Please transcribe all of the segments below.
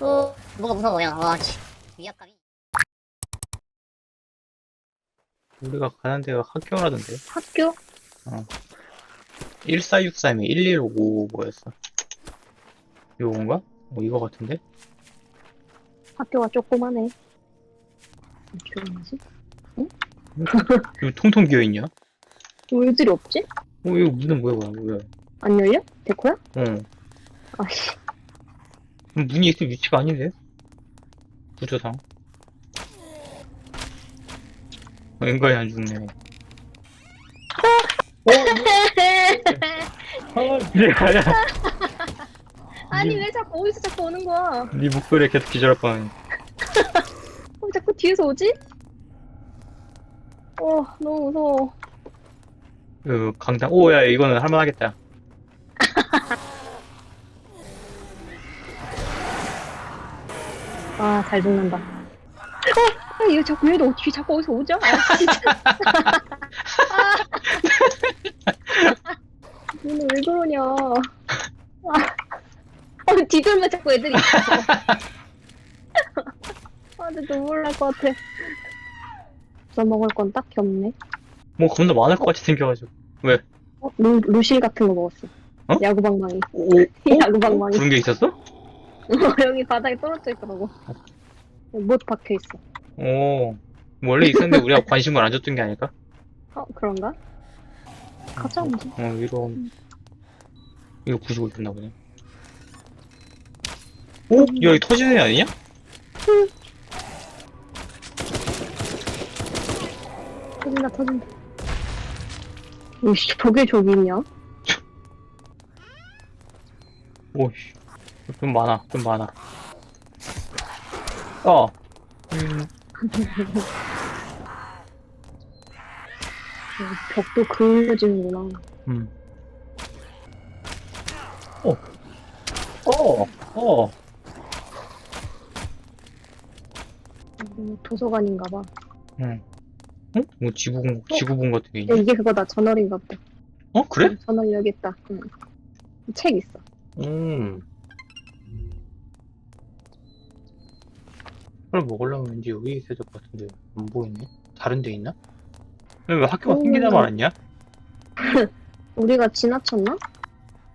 어, 뭐가 무서워요. 와, 씨. 위압감이. 우리가 가는 데가 학교라던데. 학교? 1463이 1155 뭐였어? 요건가? 어, 이거 같은데? 학교가 조그마네. 조용하지? 이거 통통 비어있냐? 어, 왜 애들이 없지? 이거 문은 뭐야, 뭐야, 뭐야. 안 열려? 데코야? 어. 아씨. 문이 있을 위치가 아닌데? 구조상. 어, 인간이 안 죽네. 어, 그래, 가야. 아니 왜 자꾸 어디서 자꾸 오는 거야? 네 목소리에 계속 기절할 뻔. 어, 자꾸 뒤에서 오지? 어 너무 무서워. 그, 강당. 오, 야, 이거는 할만하겠다. 아 잘 죽는다. 어, 아, 얘 자꾸 얘도 뒤에 자꾸 어디서 오죠? 아 진짜. 아. 얘는 왜 그러냐? 아, 어, 뒤돌면 자꾸 애들이 있어. 아, 근데 눈물 날 것 같아. 써먹을 건 딱히 없네. 뭐, 겁나 많을 것 같이 생겨가지고. 왜? 어, 루, 루실 같은 거 먹었어. 어? 야구방망이. 오, 오? 야구방망이. 그런 게 있었어? 여기 바닥에 떨어져 있더라고. 못 박혀 있어. 오. 뭐 원래 있었는데 우리가 관심을 안 줬던 게 아닐까? 어, 그런가? 가자, 이제. 어, 이거. 이거 부수고 있었나 보네. 오? 야, 이거 터지는 애 아니냐? 터진다, 터진다. 오씨, 저게 저기 있냐? 오씨. 좀 많아, 좀 많아. 어. 음, 벽도 그을려지는구나. 음. 어. 어, 어. 음, 도서관인가 봐. 응. 어? 뭐 지구본, 지구본 같은 게 야, 있네? 이게 그거다. 전월인가 보다. 어, 그래? 전월 여기 있다. 응. 책 있어. 음. 그걸 먹으려면 왠지 여기 있어야 될 것 같은데 안 보이네? 다른 데 있나? 왜, 왜 학교가 오. 생기다 말았냐? 우리가 지나쳤나?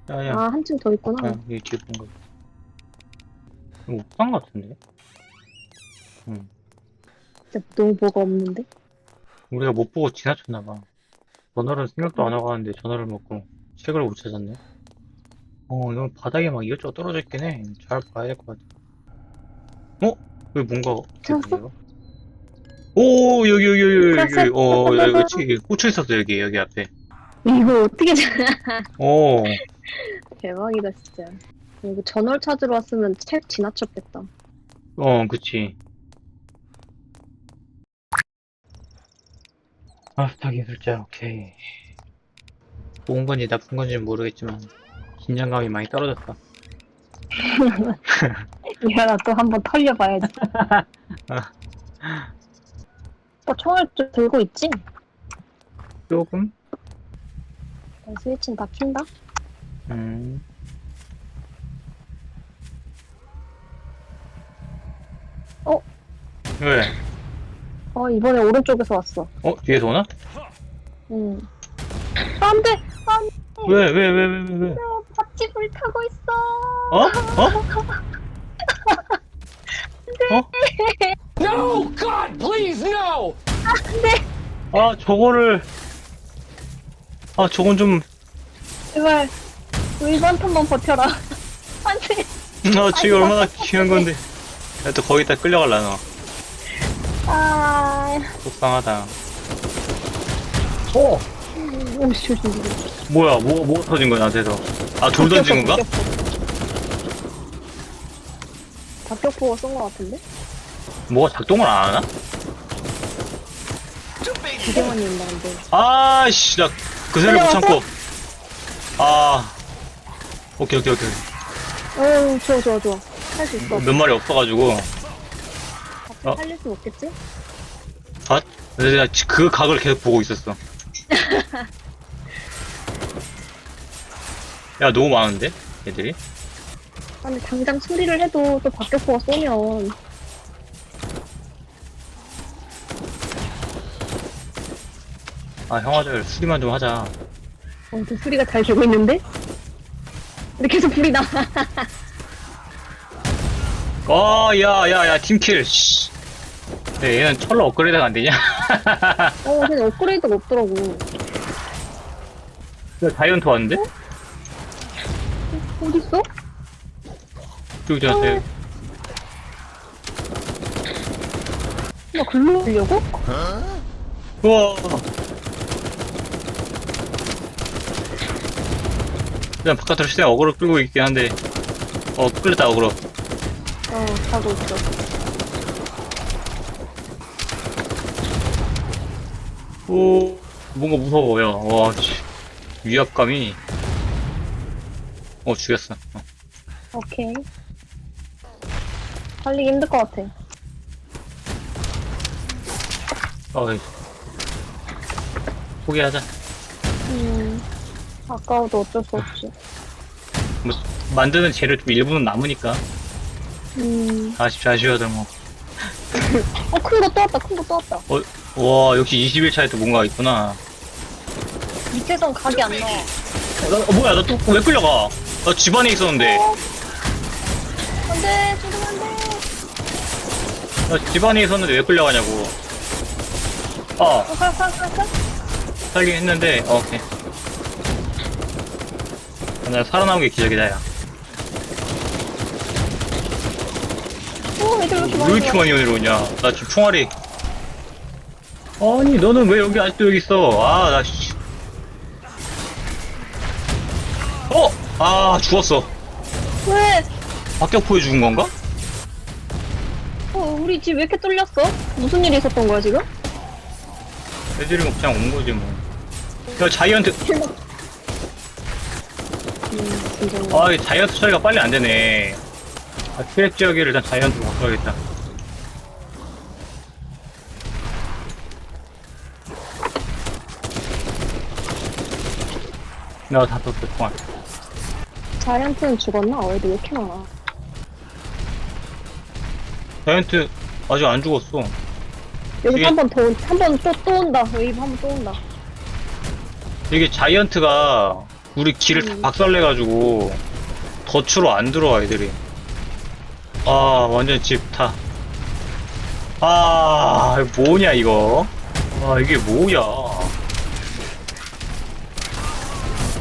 야야 아, 한층 더 있구나. 어, 여기 뒤에 본 거. 이거 옥상 같은데? 진짜 너무 뭐가 없는데? 우리가 못 보고 지나쳤나봐. 전화를 생각도 안 하고 하는데 전화를 먹고 책을 못 찾았네. 어, 너 바닥에 막 이것저것 떨어져 있긴 해. 잘 봐야 될 것 같아. 어? 여기 뭔가. 찾았어? 이거? 오, 여기, 여기, 여기, 여기, 찾았어? 어, 여기, 그치. 꽂혀 있었어, 여기, 여기 앞에. 이거 어떻게 찾아? 오, 대박이다, 진짜. 이거 전월 찾으러 왔으면 책 지나쳤겠다. 어, 그치. 아, 스타 기술자, 오케이. 좋은 건지 나쁜 건지는 모르겠지만, 긴장감이 많이 떨어졌다. 이러다 또 한번 털려봐야지. 또 총알 좀 들고 있지? 조금? 스위치는 다 킨다? 음. 어? 왜? 어, 이번에 오른쪽에서 왔어. 어? 뒤에서 오나? 응. 안 돼! 안 돼! 왜, 왜, 왜, 왜, 왜, 왜? 같이 불 타고 있어! 어? 어? 어? No! God, please, no! 아, 저거를. 아, 저건 좀. 제발, 이번 턴만 버텨라. 안 돼! 아, 저게 얼마나 귀한 건데. 야, 또 거기다 끌려갈라, 너. 아, 속상하다. 어? 오씨, 조심, 조심. 뭐야, 뭐, 뭐가 터진 거야, 나한테서. 아, 돌 던진 건가? 박격포가 쏜 거 같은데? 뭐가 작동을 안 하나? 기대만이 온다, 근데. 아씨, 나그 생각 못 참고. 아. 오케이, 오케이, 오케이. 어, 좋아, 좋아, 좋아. 할 수 있어. 몇 마리 없어가지고. 어? 살릴 수 없겠지? 아? 내가 지- 그 각을 계속 보고 있었어. 야, 너무 많은데? 애들이? 아니 당장 수리를 해도 또 박격포가 쏘면 아 형아들 수리만 좀 하자 어, 저 수리가 잘 되고 있는데? 근데 계속 불이 나. 어, 어야야야 팀킬 씨. 네, 얘는 철로 업그레이드가 안 되냐? 어, 근데 업그레이드가 없더라고. 야, 다이언트 왔는데? 어딨어? 저기 저한테 나 글로 오려고? 우와 일단 바깥으로 시대 어그로 끌고 있긴 한데 어 끌렸다 어그로 어, 가고 있어. 오 뭔가 무서워요 와 씨. 위압감이 어 죽였어 어. 오케이. 달리기 힘들 것 같아. 어, 포기하자. 음, 아까워도 어쩔 수 없지. 뭐 만드는 재료 좀 일부는 남으니까. 음, 아쉽지 아쉬워들 뭐 어, 큰 거 또 왔다, 큰 거 또 왔다. 와 역시 20일 차에 또 뭔가 있구나. 밑에선 각이 안 나와. 어, 나, 어, 뭐야 나 또 왜 끌려가? 나 집안에 있었는데. 안 돼, 조금 나 집안에 있었는데 왜 끌려가냐고 아 어, 가, 가, 가, 가. 살긴 했는데 어, 오케이 아, 나 살아남은 게 기적이다 야 어, 애들 왜 이렇게 왜 많이 이렇게 와? 많이 내려오냐 나 지금 총알이 아니 너는 왜 여기 아직도 여기 있어 아 나 씨. 어! 아 죽었어 왜? 박격포에 죽은 건가? 어, 우리 집 왜 이렇게 뚫렸어? 무슨 일이 있었던 거야, 지금? 애들이 뭐 그냥 온 거지 뭐 야, 자이언트 음, 진짜. 아, 이 자이언트 처리가 빨리 안 되네. 아, 트랙 지역을 일단 자이언트로 바꿔야겠다. 나다 떴어, 통화. 자이언트는 죽었나? 어, 애들 왜 이렇게 많아? 자이언트 아직 안 죽었어. 여기 이게- 한번 더, 한 번 또, 또 온다. 웨이브 한번 또 온다. 이게 자이언트가 우리 길을 다 음. 박살내가지고 덫으로 안 들어와, 애들이. 아, 완전 집 타. 아, 이거 뭐냐, 이거. 아, 이게 뭐야.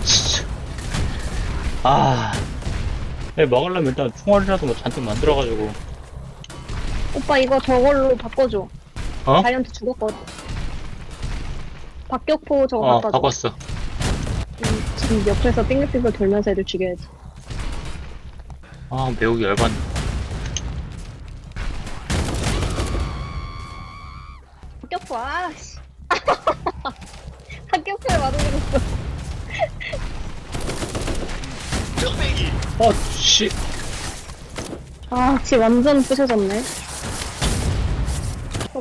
진짜. 아. 네, 먹으려면 일단 총알이라도 뭐 잔뜩 만들어가지고. 오빠 이거 저걸로 바꿔줘. 어? 자이언트 죽었거든. 박격포 저거 어, 갖다 줘. 바꿨어. 음, 지금 옆에서 빙글빙글 돌면서 애들 죽여야지. 아, 매우기 열받네. 박격포, 아씨. 박격포에 맞아버렸어. 어, 씨. 아, 지 완전 부셔졌네.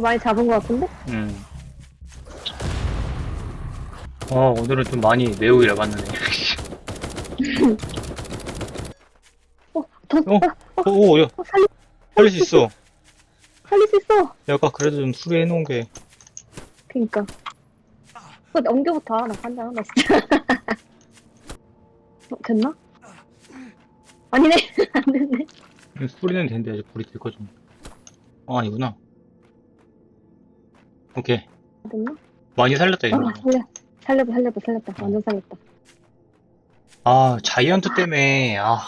어, 많이 잡은 것 같은데? 음. 어, 오늘은 좀 많이 매우기 열받네. 어, 더, 어? 어, 어, 오, 야, 어, 살리, 살릴 수 있어. 살릴 수 있어. 야, 아까 그래도 좀 수리해놓은 게. 그니까. 어, 엉겨부터. 나 간다. 나 진짜. 어, 됐나? 아니네. 안 됐네. 수리는 되는데 아직 불이 들 거죠. 아, 아니구나. 오케이. 안 됐나? 많이 살렸다, 이거. 아, 살려. 살렸다, 살렸다, 살렸다. 완전 살렸다. 아, 자이언트 때문에, 아.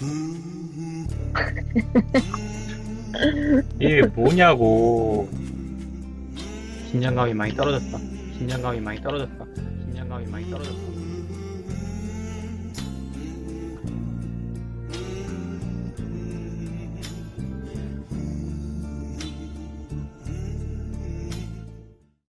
이게 뭐냐고. 긴장감이 많이 떨어졌다. 긴장감이 많이 떨어졌다. 긴장감이 많이 떨어졌다.